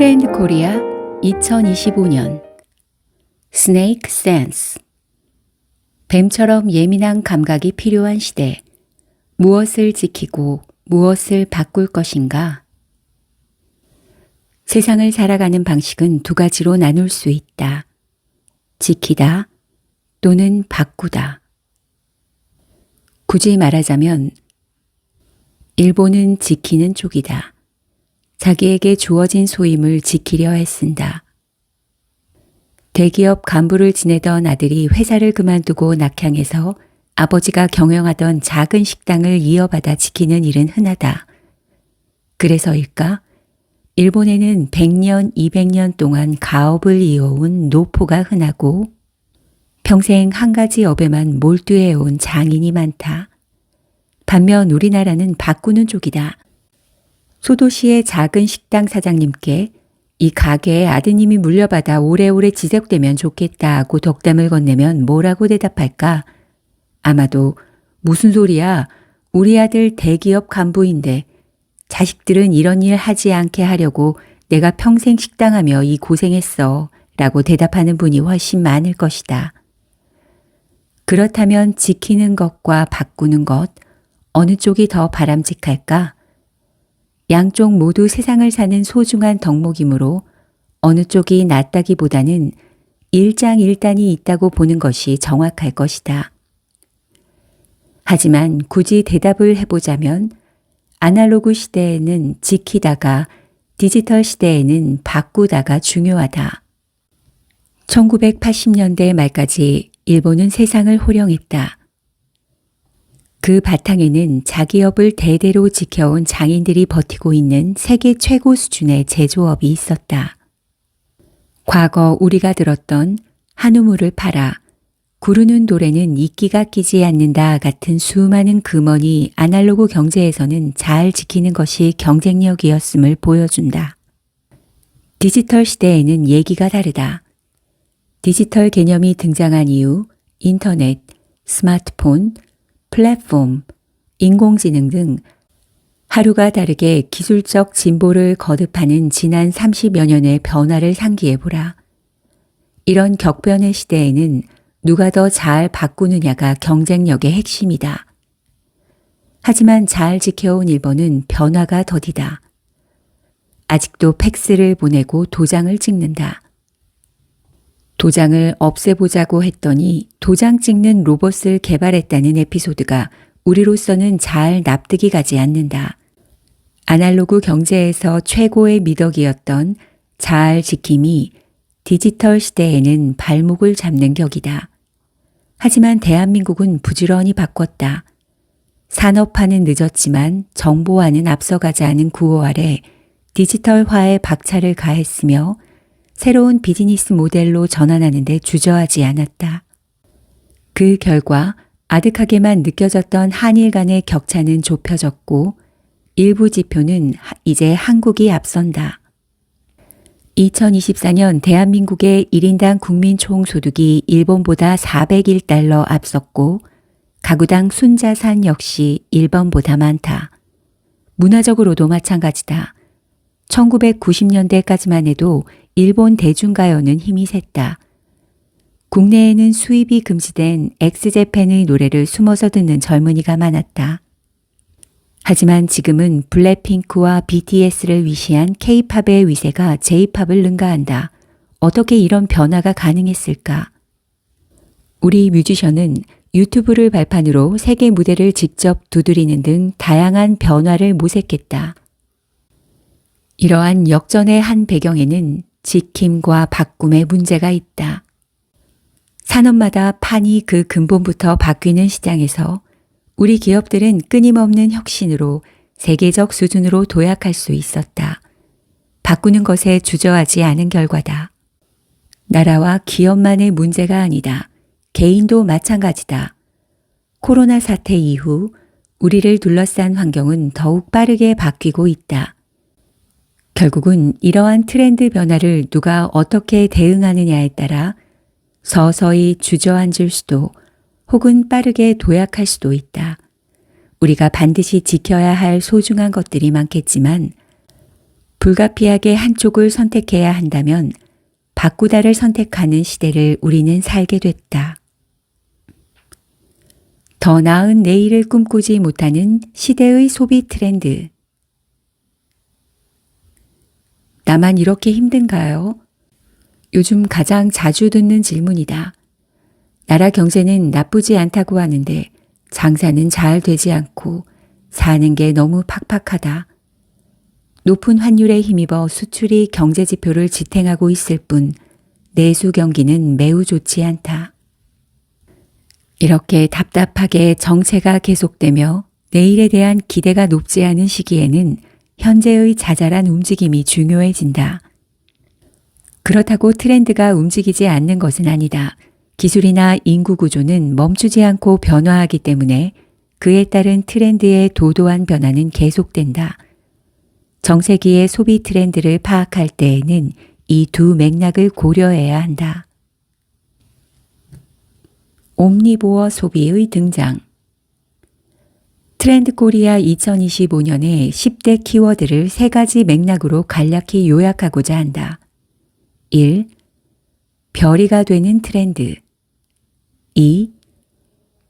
트렌드 코리아 2025년 스네이크 센스 뱀처럼 예민한 감각이 필요한 시대 무엇을 지키고 무엇을 바꿀 것인가? 세상을 살아가는 방식은 두 가지로 나눌 수 있다. 지키다 또는 바꾸다. 굳이 말하자면 일본은 지키는 쪽이다. 자기에게 주어진 소임을 지키려 애쓴다. 대기업 간부를 지내던 아들이 회사를 그만두고 낙향해서 아버지가 경영하던 작은 식당을 이어받아 지키는 일은 흔하다. 그래서일까? 일본에는 100년, 200년 동안 가업을 이어온 노포가 흔하고 평생 한 가지 업에만 몰두해온 장인이 많다. 반면 우리나라는 바꾸는 쪽이다. 소도시의 작은 식당 사장님께 이 가게에 아드님이 물려받아 오래오래 지속되면 좋겠다고 덕담을 건네면 뭐라고 대답할까? 아마도 무슨 소리야? 우리 아들 대기업 간부인데 자식들은 이런 일 하지 않게 하려고 내가 평생 식당하며 이 고생했어. 라고 대답하는 분이 훨씬 많을 것이다. 그렇다면 지키는 것과 바꾸는 것, 어느 쪽이 더 바람직할까? 양쪽 모두 세상을 사는 소중한 덕목이므로 어느 쪽이 낫다기보다는 일장일단이 있다고 보는 것이 정확할 것이다. 하지만 굳이 대답을 해보자면 아날로그 시대에는 지키다가 디지털 시대에는 바꾸다가 중요하다. 1980년대 말까지 일본은 세상을 호령했다. 그 바탕에는 자기 업을 대대로 지켜온 장인들이 버티고 있는 세계 최고 수준의 제조업이 있었다. 과거 우리가 들었던 한우물을 팔아 구르는 돌에는 이끼가 끼지 않는다 같은 수많은 금원이 아날로그 경제에서는 잘 지키는 것이 경쟁력이었음을 보여준다. 디지털 시대에는 얘기가 다르다. 디지털 개념이 등장한 이후 인터넷, 스마트폰, 플랫폼, 인공지능 등 하루가 다르게 기술적 진보를 거듭하는 지난 30여 년의 변화를 상기해 보라. 이런 격변의 시대에는 누가 더 잘 바꾸느냐가 경쟁력의 핵심이다. 하지만 잘 지켜온 일본은 변화가 더디다. 아직도 팩스를 보내고 도장을 찍는다. 도장을 없애보자고 했더니 도장 찍는 로봇을 개발했다는 에피소드가 우리로서는 잘 납득이 가지 않는다. 아날로그 경제에서 최고의 미덕이었던 잘 지킴이 디지털 시대에는 발목을 잡는 격이다. 하지만 대한민국은 부지런히 바꿨다. 산업화는 늦었지만 정보화는 앞서가지 않은 구호 아래 디지털화에 박차를 가했으며 새로운 비즈니스 모델로 전환하는 데 주저하지 않았다. 그 결과 아득하게만 느껴졌던 한일 간의 격차는 좁혀졌고 일부 지표는 이제 한국이 앞선다. 2024년 대한민국의 1인당 국민 총소득이 일본보다 401달러 앞섰고 가구당 순자산 역시 일본보다 많다. 문화적으로도 마찬가지다. 1990년대까지만 해도 일본 대중가요는 힘이 셌다. 국내에는 수입이 금지된 엑스제팬의 노래를 숨어서 듣는 젊은이가 많았다. 하지만 지금은 블랙핑크와 BTS를 위시한 K-팝의 위세가 J-팝을 능가한다. 어떻게 이런 변화가 가능했을까? 우리 뮤지션은 유튜브를 발판으로 세계 무대를 직접 두드리는 등 다양한 변화를 모색했다. 이러한 역전의 한 배경에는 지킴과 바꿈의 문제가 있다. 산업마다 판이 그 근본부터 바뀌는 시장에서 우리 기업들은 끊임없는 혁신으로 세계적 수준으로 도약할 수 있었다. 바꾸는 것에 주저하지 않은 결과다. 나라와 기업만의 문제가 아니다. 개인도 마찬가지다. 코로나 사태 이후 우리를 둘러싼 환경은 더욱 빠르게 바뀌고 있다. 결국은 이러한 트렌드 변화를 누가 어떻게 대응하느냐에 따라 서서히 주저앉을 수도 혹은 빠르게 도약할 수도 있다. 우리가 반드시 지켜야 할 소중한 것들이 많겠지만 불가피하게 한쪽을 선택해야 한다면 바꾸다를 선택하는 시대를 우리는 살게 됐다. 더 나은 내일을 꿈꾸지 못하는 시대의 소비 트렌드. 나만 이렇게 힘든가요? 요즘 가장 자주 듣는 질문이다. 나라 경제는 나쁘지 않다고 하는데 장사는 잘 되지 않고 사는 게 너무 팍팍하다. 높은 환율에 힘입어 수출이 경제 지표를 지탱하고 있을 뿐 내수 경기는 매우 좋지 않다. 이렇게 답답하게 정체가 계속되며 내일에 대한 기대가 높지 않은 시기에는 현재의 자잘한 움직임이 중요해진다. 그렇다고 트렌드가 움직이지 않는 것은 아니다. 기술이나 인구 구조는 멈추지 않고 변화하기 때문에 그에 따른 트렌드의 도도한 변화는 계속된다. 정세기의 소비 트렌드를 파악할 때에는 이 두 맥락을 고려해야 한다. 옴니보어 소비의 등장. 트렌드 코리아 2025년의 10대 키워드를 세 가지 맥락으로 간략히 요약하고자 한다. 1. 별이가 되는 트렌드. 2.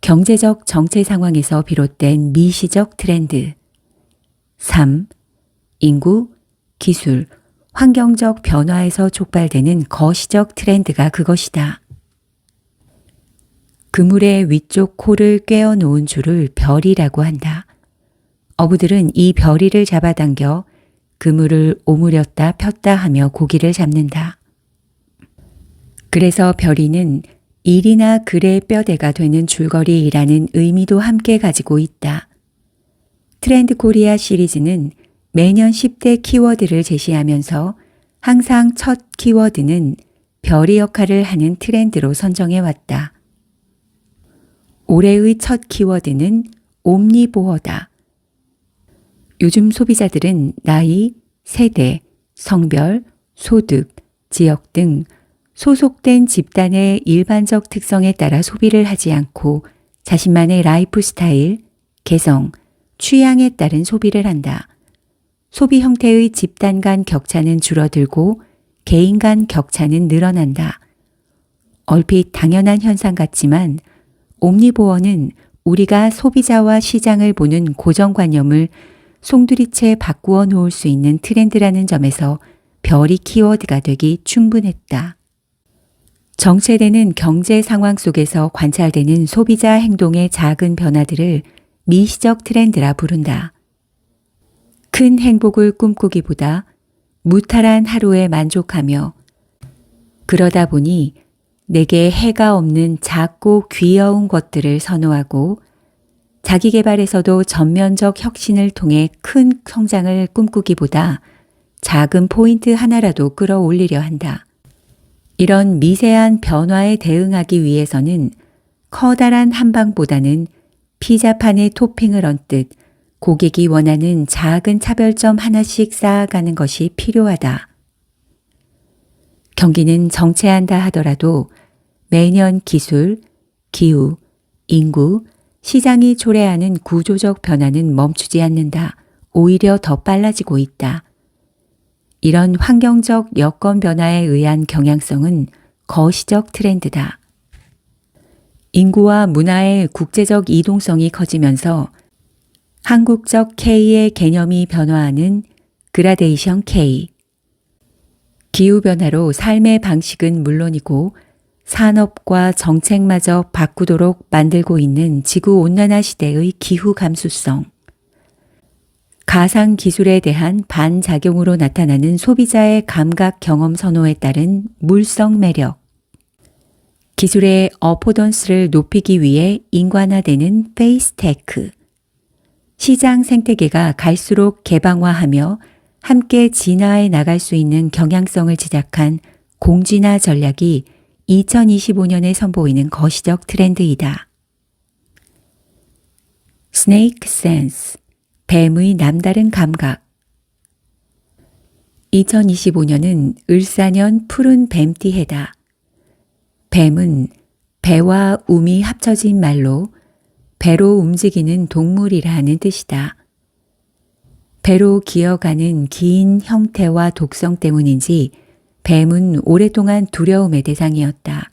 경제적 정체 상황에서 비롯된 미시적 트렌드. 3. 인구, 기술, 환경적 변화에서 촉발되는 거시적 트렌드가 그것이다. 그물의 위쪽 코를 꿰어 놓은 줄을 별이라고 한다. 어부들은 이 별이를 잡아당겨 그물을 오므렸다 폈다 하며 고기를 잡는다. 그래서 별이는 일이나 글의 뼈대가 되는 줄거리라는 의미도 함께 가지고 있다. 트렌드 코리아 시리즈는 매년 10대 키워드를 제시하면서 항상 첫 키워드는 별이 역할을 하는 트렌드로 선정해 왔다. 올해의 첫 키워드는 옴니보어다. 요즘 소비자들은 나이, 세대, 성별, 소득, 지역 등 소속된 집단의 일반적 특성에 따라 소비를 하지 않고 자신만의 라이프 스타일, 개성, 취향에 따른 소비를 한다. 소비 형태의 집단 간 격차는 줄어들고 개인 간 격차는 늘어난다. 얼핏 당연한 현상 같지만 옴니보어는 우리가 소비자와 시장을 보는 고정관념을 송두리째 바꾸어 놓을 수 있는 트렌드라는 점에서 별이 키워드가 되기 충분했다. 정체되는 경제 상황 속에서 관찰되는 소비자 행동의 작은 변화들을 미시적 트렌드라 부른다. 큰 행복을 꿈꾸기보다 무탈한 하루에 만족하며 그러다 보니 내게 해가 없는 작고 귀여운 것들을 선호하고 자기 개발에서도 전면적 혁신을 통해 큰 성장을 꿈꾸기보다 작은 포인트 하나라도 끌어올리려 한다. 이런 미세한 변화에 대응하기 위해서는 커다란 한방보다는 피자판에 토핑을 얹듯 고객이 원하는 작은 차별점 하나씩 쌓아가는 것이 필요하다. 경기는 정체한다 하더라도 매년 기술, 기후, 인구, 시장이 초래하는 구조적 변화는 멈추지 않는다. 오히려 더 빨라지고 있다. 이런 환경적 여건 변화에 의한 경향성은 거시적 트렌드다. 인구와 문화의 국제적 이동성이 커지면서 한국적 K의 개념이 변화하는 그라데이션 K. 기후변화로 삶의 방식은 물론이고 산업과 정책마저 바꾸도록 만들고 있는 지구온난화 시대의 기후 감수성. 가상 기술에 대한 반작용으로 나타나는 소비자의 감각 경험 선호에 따른 물성 매력. 기술의 어포던스를 높이기 위해 인간화되는 페이스테크. 시장 생태계가 갈수록 개방화하며 함께 진화해 나갈 수 있는 경향성을 지작한 공진화 전략이 2025년에 선보이는 거시적 트렌드이다. 스네이크 센스, 뱀의 남다른 감각 2025년은 을사년 푸른 뱀띠 해다. 뱀은 배와 um이 합쳐진 말로 배로 움직이는 동물이라는 뜻이다. 배로 기어가는 긴 형태와 독성 때문인지 뱀은 오랫동안 두려움의 대상이었다.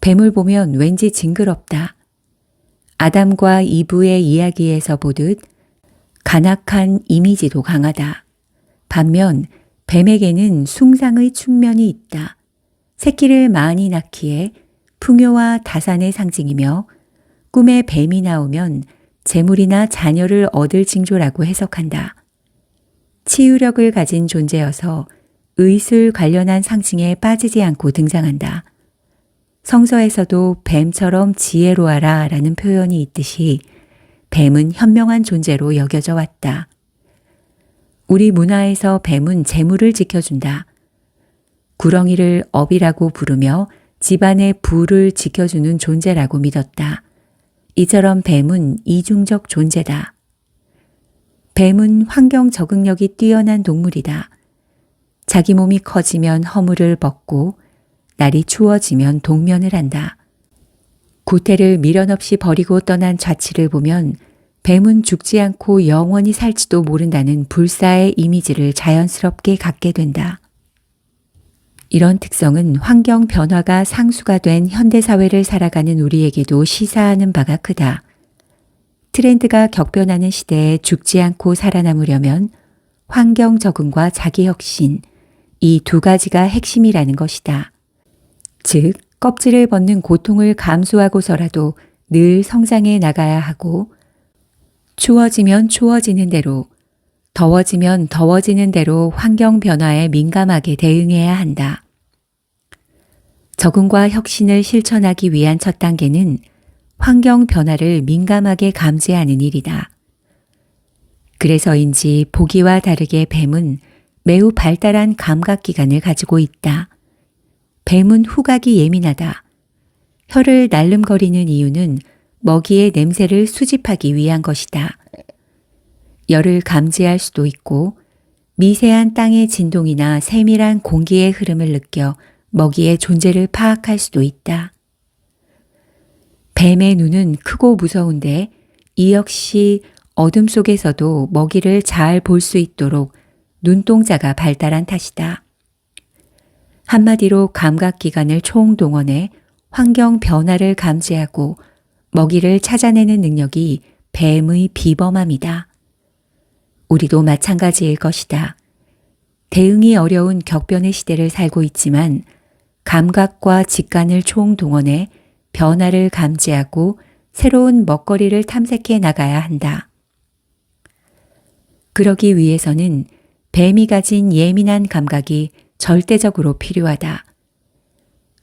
뱀을 보면 왠지 징그럽다. 아담과 이브의 이야기에서 보듯 간악한 이미지도 강하다. 반면 뱀에게는 숭상의 측면이 있다. 새끼를 많이 낳기에 풍요와 다산의 상징이며 꿈에 뱀이 나오면 재물이나 자녀를 얻을 징조라고 해석한다. 치유력을 가진 존재여서 의술 관련한 상징에 빠지지 않고 등장한다. 성서에서도 뱀처럼 지혜로워라 라는 표현이 있듯이 뱀은 현명한 존재로 여겨져 왔다. 우리 문화에서 뱀은 재물을 지켜준다. 구렁이를 업이라고 부르며 집안의 부를 지켜주는 존재라고 믿었다. 이처럼 뱀은 이중적 존재다. 뱀은 환경 적응력이 뛰어난 동물이다. 자기 몸이 커지면 허물을 벗고 날이 추워지면 동면을 한다. 구태를 미련 없이 버리고 떠난 좌치를 보면 뱀은 죽지 않고 영원히 살지도 모른다는 불사의 이미지를 자연스럽게 갖게 된다. 이런 특성은 환경 변화가 상수가 된 현대사회를 살아가는 우리에게도 시사하는 바가 크다. 트렌드가 격변하는 시대에 죽지 않고 살아남으려면 환경 적응과 자기 혁신, 이 두 가지가 핵심이라는 것이다. 즉, 껍질을 벗는 고통을 감수하고서라도 늘 성장해 나가야 하고, 추워지면 추워지는 대로, 더워지면 더워지는 대로 환경 변화에 민감하게 대응해야 한다. 적응과 혁신을 실천하기 위한 첫 단계는 환경 변화를 민감하게 감지하는 일이다. 그래서인지 보기와 다르게 뱀은 매우 발달한 감각 기관을 가지고 있다. 뱀은 후각이 예민하다. 혀를 날름거리는 이유는 먹이의 냄새를 수집하기 위한 것이다. 열을 감지할 수도 있고 미세한 땅의 진동이나 세밀한 공기의 흐름을 느껴 먹이의 존재를 파악할 수도 있다. 뱀의 눈은 크고 무서운데 이 역시 어둠 속에서도 먹이를 잘 볼 수 있도록 눈동자가 발달한 탓이다. 한마디로 감각기관을 총동원해 환경 변화를 감지하고 먹이를 찾아내는 능력이 뱀의 비범함이다. 우리도 마찬가지일 것이다. 대응이 어려운 격변의 시대를 살고 있지만 감각과 직관을 총동원해 변화를 감지하고 새로운 먹거리를 탐색해 나가야 한다. 그러기 위해서는 뱀이 가진 예민한 감각이 절대적으로 필요하다.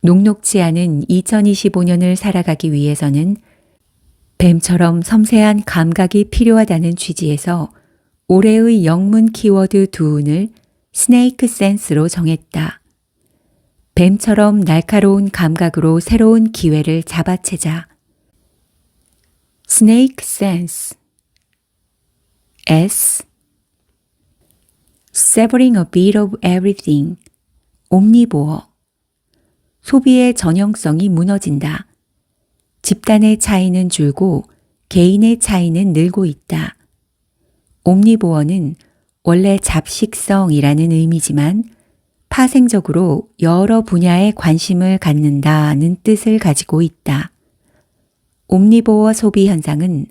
녹록지 않은 2025년을 살아가기 위해서는 뱀처럼 섬세한 감각이 필요하다는 취지에서 올해의 영문 키워드 두운을 스네이크 센스로 정했다. 뱀처럼 날카로운 감각으로 새로운 기회를 잡아채자. 스네이크 센스 S Savoring a bit of everything 옴니보어 소비의 전형성이 무너진다. 집단의 차이는 줄고 개인의 차이는 늘고 있다. 옴니보어는 원래 잡식성이라는 의미지만 파생적으로 여러 분야에 관심을 갖는다는 뜻을 가지고 있다. 옴니보어 소비 현상은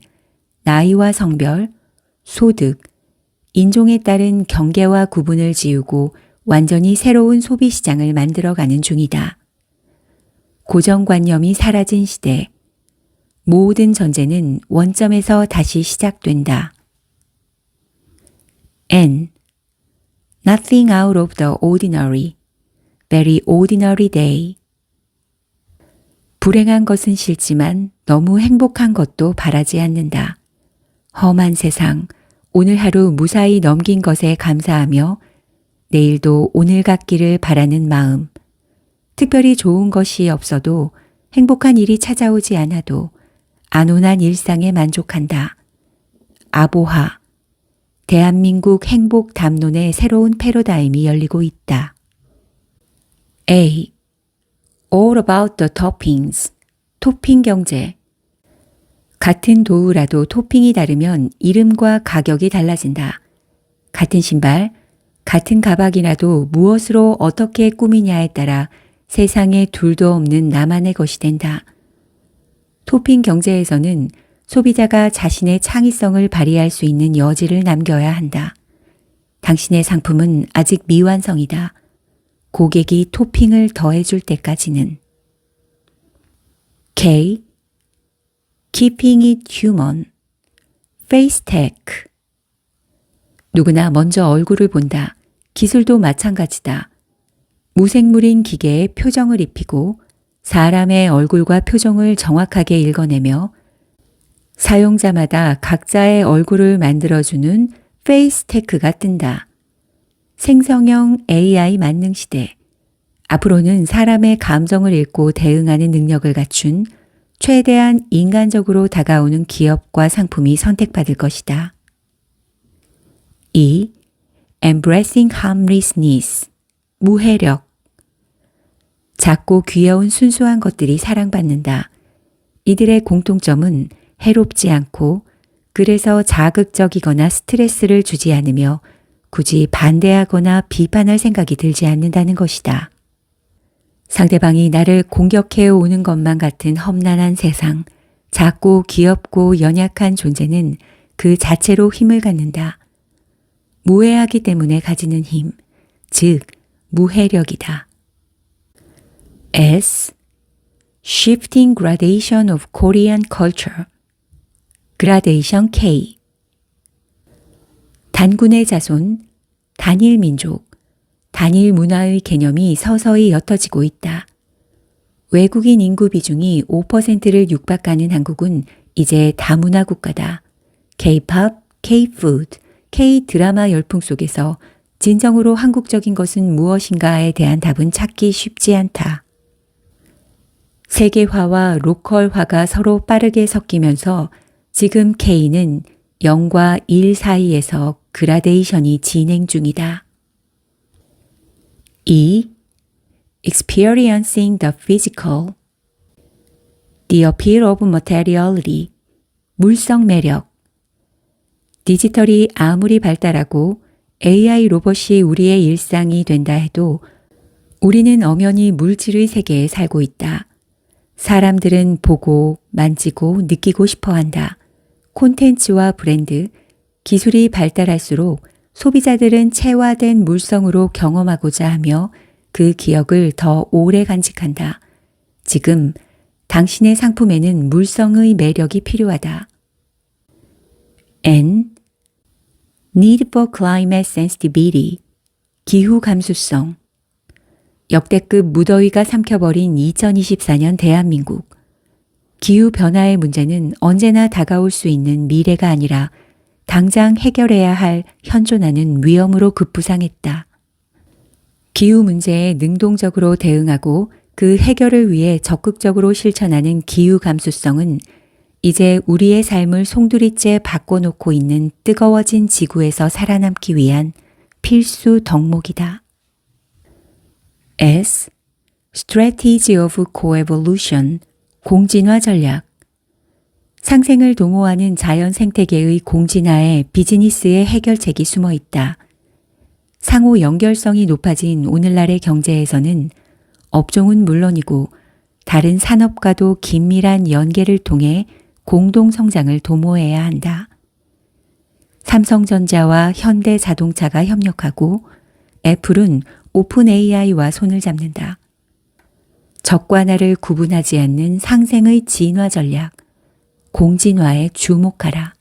나이와 성별, 소득, 인종에 따른 경계와 구분을 지우고 완전히 새로운 소비 시장을 만들어가는 중이다. 고정관념이 사라진 시대, 모든 전제는 원점에서 다시 시작된다. N. Nothing out of the ordinary. Very ordinary day. 불행한 것은 싫지만 너무 행복한 것도 바라지 않는다. 험한 세상, 오늘 하루 무사히 넘긴 것에 감사하며 내일도 오늘 같기를 바라는 마음. 특별히 좋은 것이 없어도 행복한 일이 찾아오지 않아도 안온한 일상에 만족한다. 아보하. 대한민국 행복 담론의 새로운 패러다임이 열리고 있다. A. All about the toppings. 토핑 경제. 같은 도우라도 토핑이 다르면 이름과 가격이 달라진다. 같은 신발, 같은 가방이라도 무엇으로 어떻게 꾸미냐에 따라 세상에 둘도 없는 나만의 것이 된다. 토핑 경제에서는 소비자가 자신의 창의성을 발휘할 수 있는 여지를 남겨야 한다. 당신의 상품은 아직 미완성이다. 고객이 토핑을 더해줄 때까지는. K. Keeping it human. Face tech. 누구나 먼저 얼굴을 본다. 기술도 마찬가지다. 무생물인 기계에 표정을 입히고 사람의 얼굴과 표정을 정확하게 읽어내며 사용자마다 각자의 얼굴을 만들어주는 페이스 테크가 뜬다. 생성형 AI 만능 시대. 앞으로는 사람의 감정을 읽고 대응하는 능력을 갖춘 최대한 인간적으로 다가오는 기업과 상품이 선택받을 것이다. 2. Embracing harmlessness. 무해력. 작고 귀여운 순수한 것들이 사랑받는다. 이들의 공통점은 해롭지 않고 그래서 자극적이거나 스트레스를 주지 않으며 굳이 반대하거나 비판할 생각이 들지 않는다는 것이다. 상대방이 나를 공격해 오는 것만 같은 험난한 세상, 작고 귀엽고 연약한 존재는 그 자체로 힘을 갖는다. 무해하기 때문에 가지는 힘, 즉, 무해력이다. S. Shifting Gradation of Korean Culture 그라데이션 K 단군의 자손, 단일 민족, 단일 문화의 개념이 서서히 옅어지고 있다. 외국인 인구 비중이 5%를 육박하는 한국은 이제 다문화 국가다. K-팝, K-푸드, K-드라마 열풍 속에서 진정으로 한국적인 것은 무엇인가에 대한 답은 찾기 쉽지 않다. 세계화와 로컬화가 서로 빠르게 섞이면서 지금 K는 0과 1 사이에서 그라데이션이 진행 중이다. 2. Experiencing the physical The appeal of materiality 물성 매력 디지털이 아무리 발달하고 AI 로봇이 우리의 일상이 된다 해도 우리는 엄연히 물질의 세계에 살고 있다. 사람들은 보고, 만지고, 느끼고 싶어 한다. 콘텐츠와 브랜드, 기술이 발달할수록 소비자들은 체화된 물성으로 경험하고자 하며 그 기억을 더 오래 간직한다. 지금 당신의 상품에는 물성의 매력이 필요하다. N. Need for climate sensitivity. 기후 감수성. 역대급 무더위가 삼켜버린 2024년 대한민국. 기후 변화의 문제는 언제나 다가올 수 있는 미래가 아니라 당장 해결해야 할 현존하는 위험으로 급부상했다. 기후 문제에 능동적으로 대응하고 그 해결을 위해 적극적으로 실천하는 기후 감수성은 이제 우리의 삶을 송두리째 바꿔놓고 있는 뜨거워진 지구에서 살아남기 위한 필수 덕목이다. S. Strategy of Coevolution 공진화 전략 상생을 도모하는 자연 생태계의 공진화에 비즈니스의 해결책이 숨어 있다. 상호 연결성이 높아진 오늘날의 경제에서는 업종은 물론이고 다른 산업과도 긴밀한 연계를 통해 공동 성장을 도모해야 한다. 삼성전자와 현대자동차가 협력하고 애플은 오픈 AI와 손을 잡는다. 적과 나를 구분하지 않는 상생의 진화 전략, 공진화에 주목하라.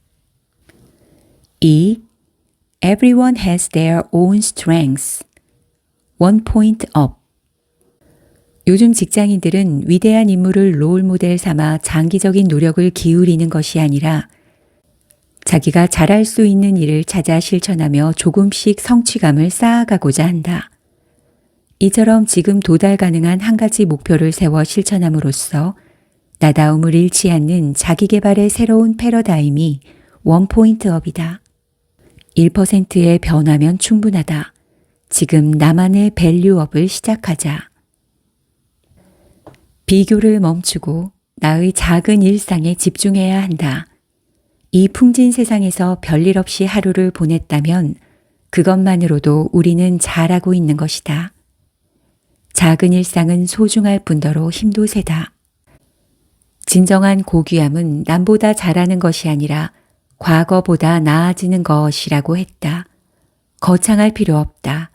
2. Everyone has their own strengths. One point up. 요즘 직장인들은 위대한 인물을 롤 모델 삼아 장기적인 노력을 기울이는 것이 아니라 자기가 잘할 수 있는 일을 찾아 실천하며 조금씩 성취감을 쌓아가고자 한다. 이처럼 지금 도달 가능한 한 가지 목표를 세워 실천함으로써 나다움을 잃지 않는 자기개발의 새로운 패러다임이 원포인트업이다. 1%의 변화면 충분하다. 지금 나만의 밸류업을 시작하자. 비교를 멈추고 나의 작은 일상에 집중해야 한다. 이 풍진 세상에서 별일 없이 하루를 보냈다면 그것만으로도 우리는 잘하고 있는 것이다. 작은 일상은 소중할 뿐더러 힘도 세다. 진정한 고귀함은 남보다 잘하는 것이 아니라 과거보다 나아지는 것이라고 했다. 거창할 필요 없다.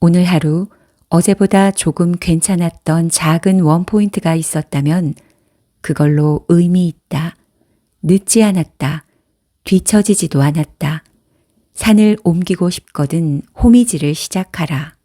오늘 하루 어제보다 조금 괜찮았던 작은 원포인트가 있었다면 그걸로 의미 있다. 늦지 않았다. 뒤처지지도 않았다. 산을 옮기고 싶거든 호미질을 시작하라.